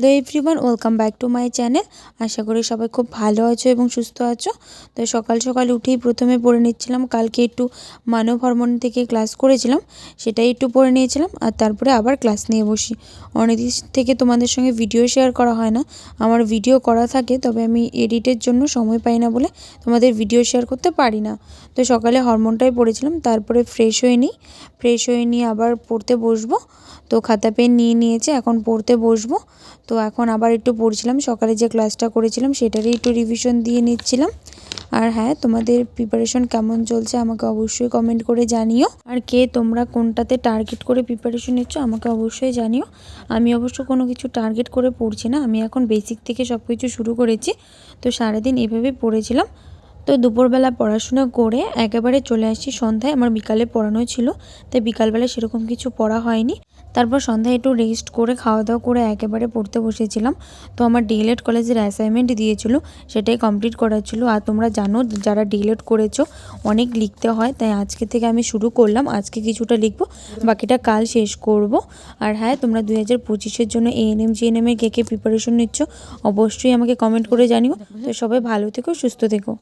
Hello everyone, welcome back to my channel. আশা করি সবাই খুব ভালো আছো এবং সুস্থ আছো। তো সকাল সকাল উঠেই প্রথমে পড়ে নিচ্ছিলাম, কালকে একটু মানব হরমোন থেকে ক্লাস করেছিলাম, সেটাই একটু পড়ে নিয়েছিলাম, আর তারপরে আবার ক্লাস নিয়ে বসি। অনেকদিন থেকে তোমাদের সঙ্গে ভিডিও শেয়ার করা হয় না, আমার ভিডিও করা থাকে, তবে আমি এডিটের জন্য সময় পাই না বলে তোমাদের ভিডিও শেয়ার করতে পারি না। তো সকালে হরমোনটাই পড়েছিলাম, তারপরে ফ্রেশ হয়ে নিই, ফ্রেশ হয়ে নিয়ে আবার পড়তে বসবো। তো খাতা পেন নিয়ে নিয়েছে, এখন পড়তে বসবো। তো এখন আবার একটু পড়ছিলাম, সকালে যে ক্লাসটা করেছিলাম সেটারই একটু রিভিশন দিয়ে নিচ্ছিলাম। আর হ্যাঁ তোমাদের প্রিপারেশন কেমন চলছে আমাকে অবশ্যই কমেন্ট করে জানিও। আর কে তোমরা কোনটাতে টার্গেট করে প্রিপারেশন নিচ্ছ আমাকে অবশ্যই জানিও। আমি অবশ্য কোনো কিছু টার্গেট করে পড়ছি না, আমি এখন বেসিক থেকে সব কিছু শুরু করেছি। তো সারাদিন এভাবেই পড়েছিলাম। তো দুপুরবেলা পড়াশোনা করে একেবারে চলে আসছি সন্ধ্যায়। আমার বিকালে পড়ানো ছিল, তাই বিকালবেলা সেরকম কিছু পড়া হয়নি। তারপর সন্ধ্যায় একটু রেস্ট করে খাওয়া দাওয়া করে একেবারে পড়তে বসেছিলাম। তো আমার ডিএলএড কলেজের অ্যাসাইনমেন্ট দিয়েছিল, সেটাই কমপ্লিট করার ছিল। আর তোমরা জানো, যারা ডিএলএড করেছ, অনেক লিখতে হয়, তাই আজকে থেকে আমি শুরু করলাম। আজকে কিছুটা লিখব, বাকিটা কাল শেষ করব। আর হ্যাঁ তোমরা দুই হাজার পঁচিশের জন্য এএনএম জিএনএম এর কে কে প্রিপারেশন নিচ্ছ, অবশ্যই আমাকে কমেন্ট করে জানিও। তো সবাই ভালো থেকো, সুস্থ থেকো।